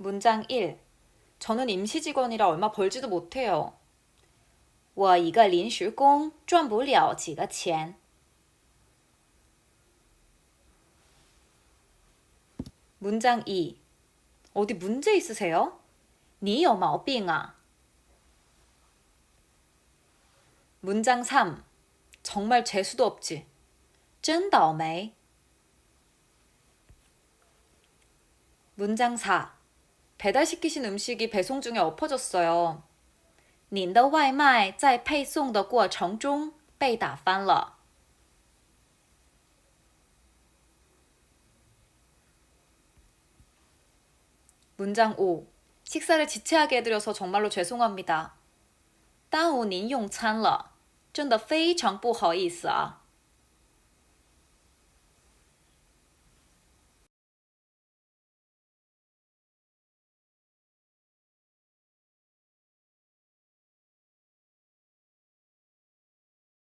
문장 1. 저는 임시 직원이라 얼마 벌지도 못해요. 我一个临时工，赚不了几个钱。 문장 2. 어디 문제 있으세요? 你有毛病啊！ 문장 3. 정말 재수도 없지. 真倒霉！ 문장 4. 배달시키신 음식이 배송 중에 엎어졌어요. 您的外卖在配送的过程中被打翻了。 문장 5. 식사를 지체하게 해드려서 정말로 죄송합니다. 耽误您用餐了，真的非常不好意思啊！